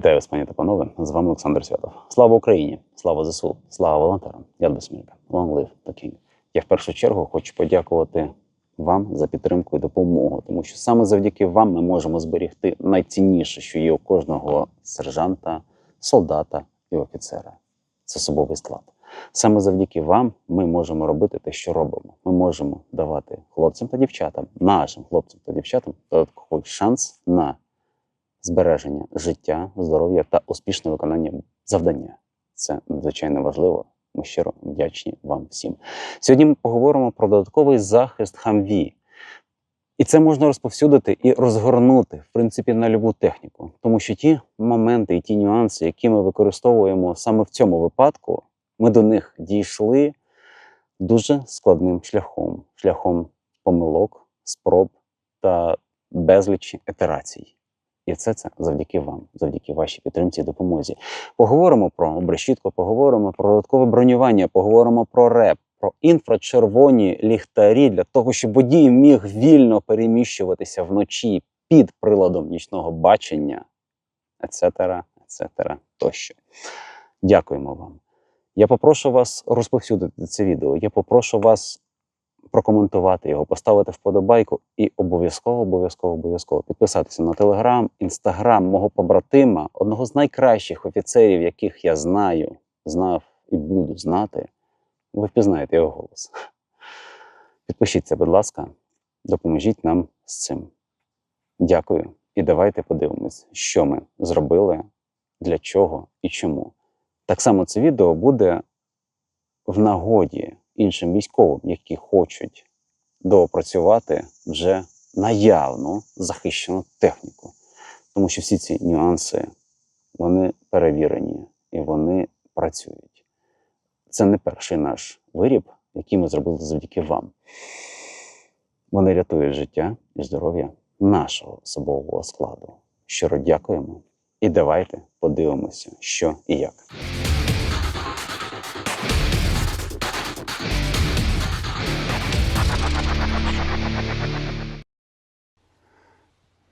Вітаю вас, пані та панове. З вами Олександр Святов. Слава Україні! Слава ЗСУ! Слава волонтерам! Я безсмірка. Long live the King. Я в першу чергу хочу подякувати вам за підтримку і допомогу, тому що саме завдяки вам ми можемо зберігти найцінніше, що є у кожного сержанта, солдата і офіцера. Це особовий склад. Саме завдяки вам ми можемо робити те, що робимо. Ми можемо давати хлопцям та дівчатам, нашим хлопцям та дівчатам додатковий шанс на збереження життя, здоров'я та успішне виконання завдання. Це надзвичайно важливо. Ми щиро вдячні вам всім. Сьогодні ми поговоримо про додатковий захист хамві. І це можна розповсюдити і розгорнути, в принципі, на любу техніку. Тому що ті моменти і ті нюанси, які ми використовуємо саме в цьому випадку, ми до них дійшли дуже складним шляхом шляхом помилок, спроб та безлічі ітерацій. І все це завдяки вам, завдяки вашій підтримці і допомозі. Поговоримо про обрешітку, поговоримо про додаткове бронювання, поговоримо про реп, про інфрачервоні ліхтарі для того, щоб водій міг вільно переміщуватися вночі під приладом нічного бачення, ецетера, ецетера тощо. Дякуємо вам. Я попрошу вас розповсюдити це відео. Я попрошу вас прокоментувати його, поставити вподобайку і обов'язково, обов'язково, обов'язково підписатися на телеграм, інстаграм мого побратима, одного з найкращих офіцерів, яких я знаю, знав і буду знати. Ви впізнаєте його голос. Підпишіться, будь ласка, допоможіть нам з цим. Дякую. І давайте подивимось, що ми зробили, для чого і чому. Так само це відео буде в нагоді іншим військовим, які хочуть доопрацювати вже наявну захищену техніку. Тому що всі ці нюанси вони перевірені і вони працюють. Це не перший наш виріб, який ми зробили завдяки вам. Вони рятують життя і здоров'я нашого особового складу. Щиро дякуємо. І давайте подивимося, що і як.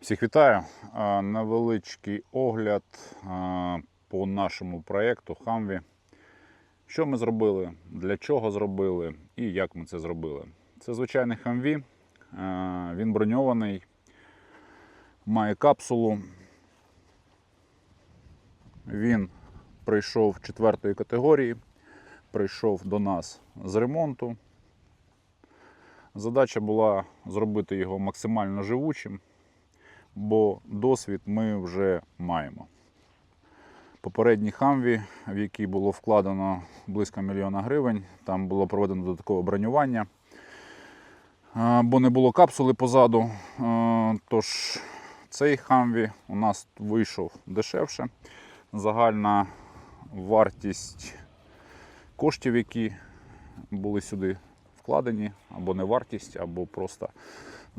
Всіх вітаю. Невеличкий огляд по нашому проєкту Хамві. Що ми зробили, для чого зробили і як ми це зробили. Це звичайний Хамві. Він броньований, має капсулу. Він прийшов четвертої категорії, прийшов до нас з ремонту. Задача була зробити його максимально живучим бо досвід ми вже маємо. Попередній хамві, в який було вкладено близько мільйона гривень, там було проведено додаткове бронювання, бо не було капсули позаду. Тож цей хамві у нас вийшов дешевше. Загальна вартість коштів, які були сюди вкладені, або не вартість, або просто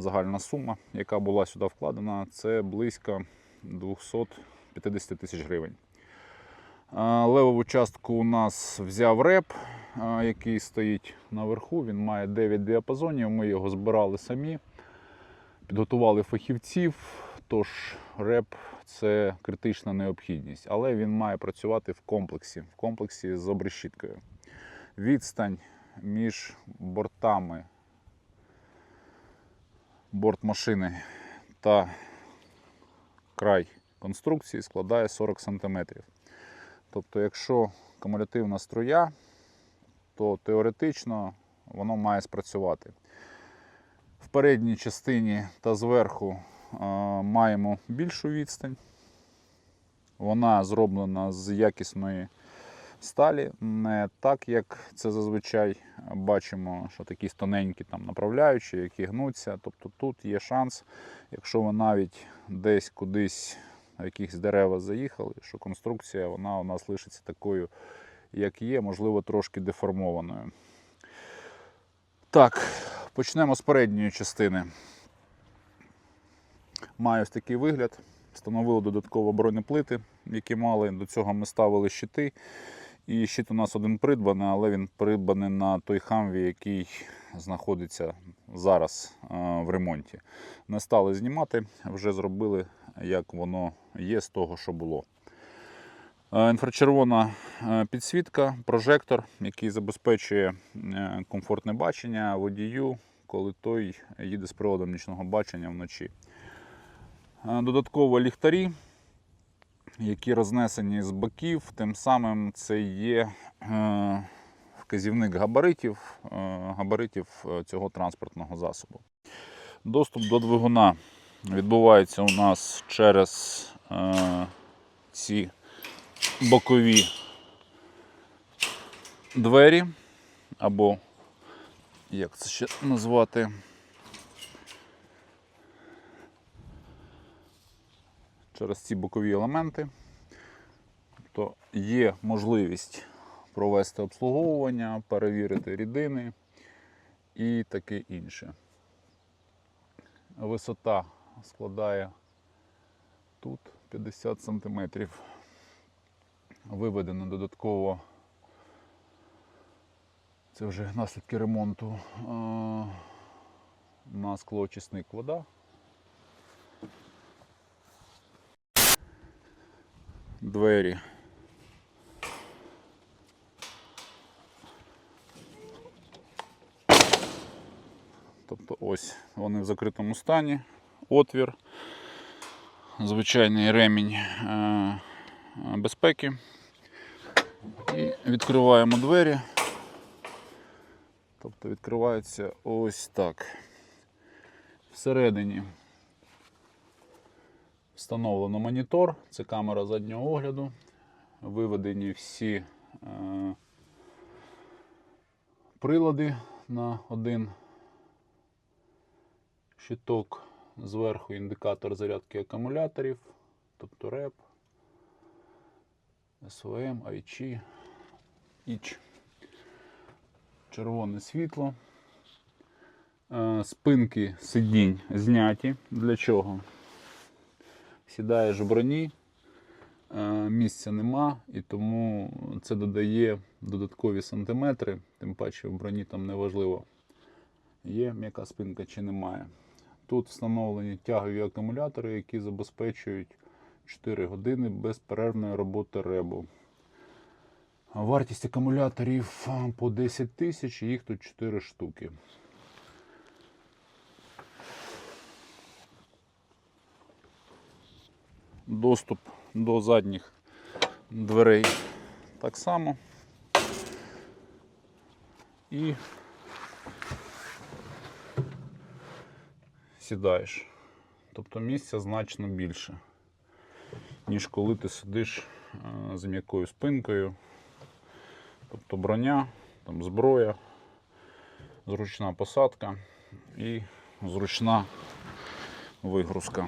загальна сума, яка була сюди вкладена, це близько 250 тисяч гривень. Левову частку у нас взяв реп, який стоїть наверху. Він має 9 діапазонів. Ми його збирали самі, підготували фахівців. Тож реп це критична необхідність, але він має працювати в комплексі, в комплексі з обрешіткою. Відстань між бортами борт машини та край конструкції складає 40 см. Тобто, якщо кумулятивна струя, то теоретично воно має спрацювати. В передній частині та зверху маємо більшу відстань. Вона зроблена з якісної сталі, не так, як це зазвичай бачимо, що такі тоненькі там направляючі, які гнуться. Тобто тут є шанс, якщо ви навіть десь кудись в якихось дерева заїхали, що конструкція вона у нас лишиться такою, як є, можливо, трошки деформованою. Так, почнемо з передньої частини. Має ось такий вигляд. Встановили додатково бронеплити, які мали. До цього ми ставили щити. І щит у нас один придбаний, але він придбаний на той хамві, який знаходиться зараз в ремонті. Не стали знімати, вже зробили, як воно є з того, що було. Е, Інфрачервона е, підсвітка, прожектор, який забезпечує е, комфортне бачення водію, коли той їде з приладом нічного бачення вночі. Е, Додатково ліхтарі, які рознесені з боків, тим самим це є е, вказівник габаритів, е, габаритів е, цього транспортного засобу. Доступ до двигуна відбувається у нас через ці бокові двері, або як це ще назвати? Через ці бокові елементи. Тобто є можливість провести обслуговування, перевірити рідини і таке інше. Висота складає тут 50 см. Виведено додатково. Це вже наслідки ремонту на склоочисник вода. Двері. Тобто ось вони в закритому стані, отвір, звичайний ремінь е, безпеки. І відкриваємо двері. Тобто відкривається ось так. Всередині встановлено монітор, це камера заднього огляду. Виведені всі е, прилади на один щиток. Зверху індикатор зарядки акумуляторів, тобто РЕП, СОМ, IC, ІЧ. Червоне світло. Е, Спинки сидінь зняті. Для чого? Сідаєш в броні, е, місця нема, і тому це додає додаткові сантиметри, тим паче в броні там неважливо, є м'яка спинка чи немає. Тут встановлені тягові акумулятори, які забезпечують 4 години безперервної роботи ребу. Вартість акумуляторів по 10 тисяч, їх тут 4 штуки. Доступ до задніх дверей так само. І сідаєш. Тобто місця значно більше, ніж коли ти сидиш е, з м'якою спинкою. Тобто броня, там зброя, зручна посадка і зручна вигрузка.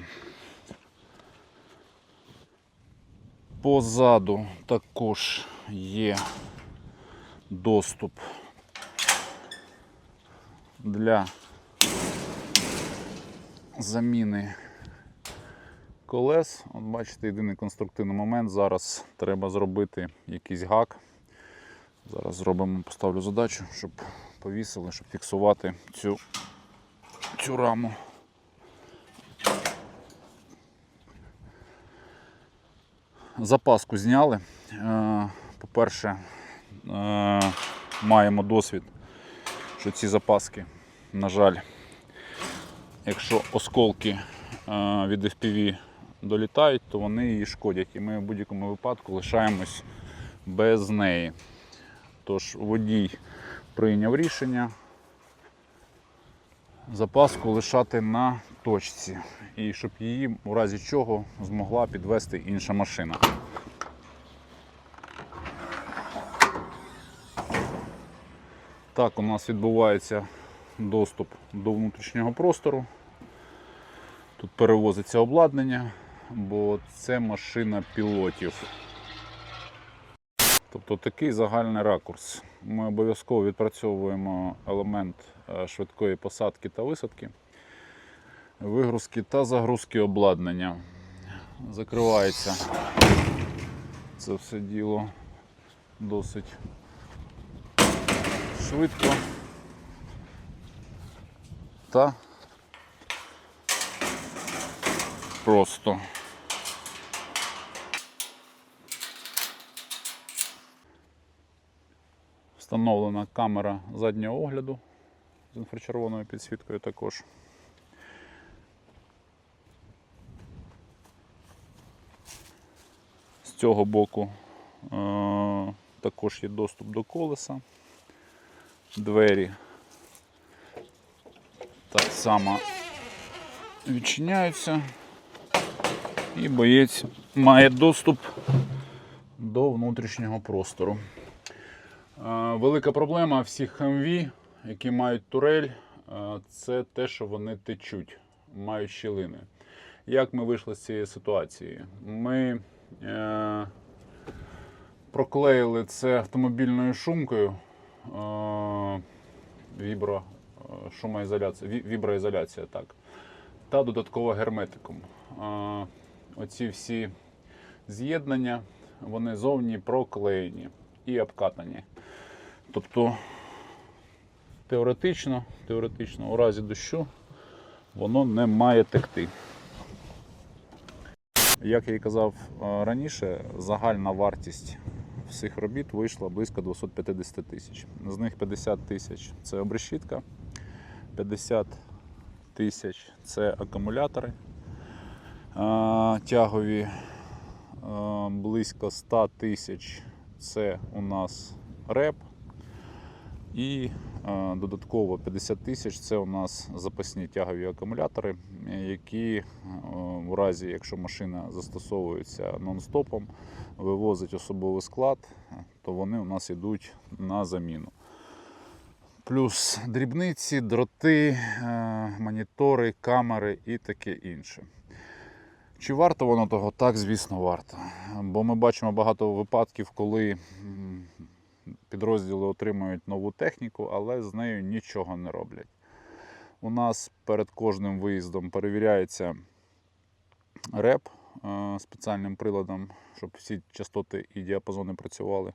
Позаду також є доступ для заміни колес. От бачите, єдиний конструктивний момент. Зараз треба зробити якийсь гак. Зараз зробимо, поставлю задачу, щоб повісили, щоб фіксувати цю, цю раму. Запаску зняли. Е, По-перше, е, маємо досвід, що ці запаски, на жаль, якщо осколки е, від FPV долітають, то вони її шкодять. І ми в будь-якому випадку лишаємось без неї. Тож водій прийняв рішення запаску лишати на точці, і щоб її у разі чого змогла підвести інша машина. Так у нас відбувається доступ до внутрішнього простору. Тут перевозиться обладнання, бо це машина пілотів. Тобто такий загальний ракурс. Ми обов'язково відпрацьовуємо елемент е, швидкої посадки та висадки, вигрузки та загрузки обладнання. Закривається це все діло досить швидко та просто. Встановлена камера заднього огляду з інфрачервоною підсвіткою також. Цього боку е- також є доступ до колеса. Двері так само відчиняються. І боєць має доступ до внутрішнього простору. Е, Велика проблема всіх ХМВ, які мають турель, е, це те, що вони течуть, мають щілини. Як ми вийшли з цієї ситуації? Ми проклеїли це автомобільною шумкою. Е, вібро, е, шумоізоляція, віброізоляція, так. Та додатково герметиком. Е, оці всі з'єднання, вони зовні проклеєні і обкатані. Тобто теоретично, теоретично у разі дощу воно не має текти. Як я і казав е, раніше, загальна вартість всіх робіт вийшла близько 250 тисяч. З них 50 тисяч це обрешітка, 50 тисяч це акумулятори е, тягові, е, близько 100 тисяч це у нас реп. І додатково 50 тисяч це у нас запасні тягові акумулятори, е, які е, у разі, якщо машина застосовується нон-стопом, вивозить особовий склад, то вони у нас йдуть на заміну. Плюс дрібниці, дроти, е, монітори, камери і таке інше. Чи варто воно того? Так, звісно, варто. Бо ми бачимо багато випадків, коли підрозділи отримують нову техніку, але з нею нічого не роблять. У нас перед кожним виїздом перевіряється реп е, спеціальним приладом, щоб всі частоти і діапазони працювали.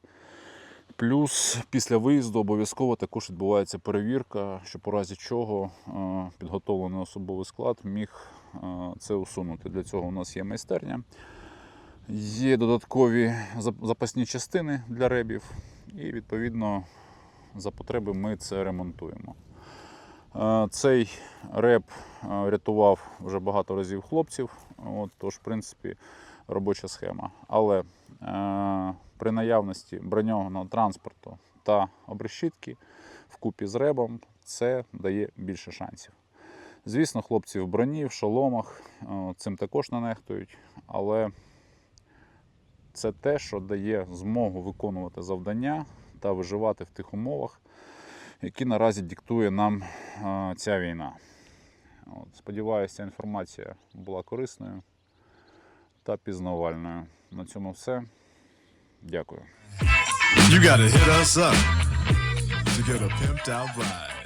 Плюс після виїзду обов'язково також відбувається перевірка, щоб у разі чого е, підготовлений особовий склад міг е, це усунути. Для цього у нас є майстерня. Є додаткові запасні частини для ребів, і відповідно за потреби ми це ремонтуємо. Е, Цей реп е, рятував вже багато разів хлопців, от, тож, в принципі, робоча схема. Але е, при наявності броньованого транспорту та обрешітки вкупі з ребом це дає більше шансів. Звісно, хлопці в броні, в шоломах е, цим також не нехтують, але це те, що дає змогу виконувати завдання та виживати в тих умовах, які наразі диктує нам ця війна. От, сподіваюся, ця інформація була корисною та пізнавальною. На цьому все. Дякую. You gotta hit us up to get a pimped out ride.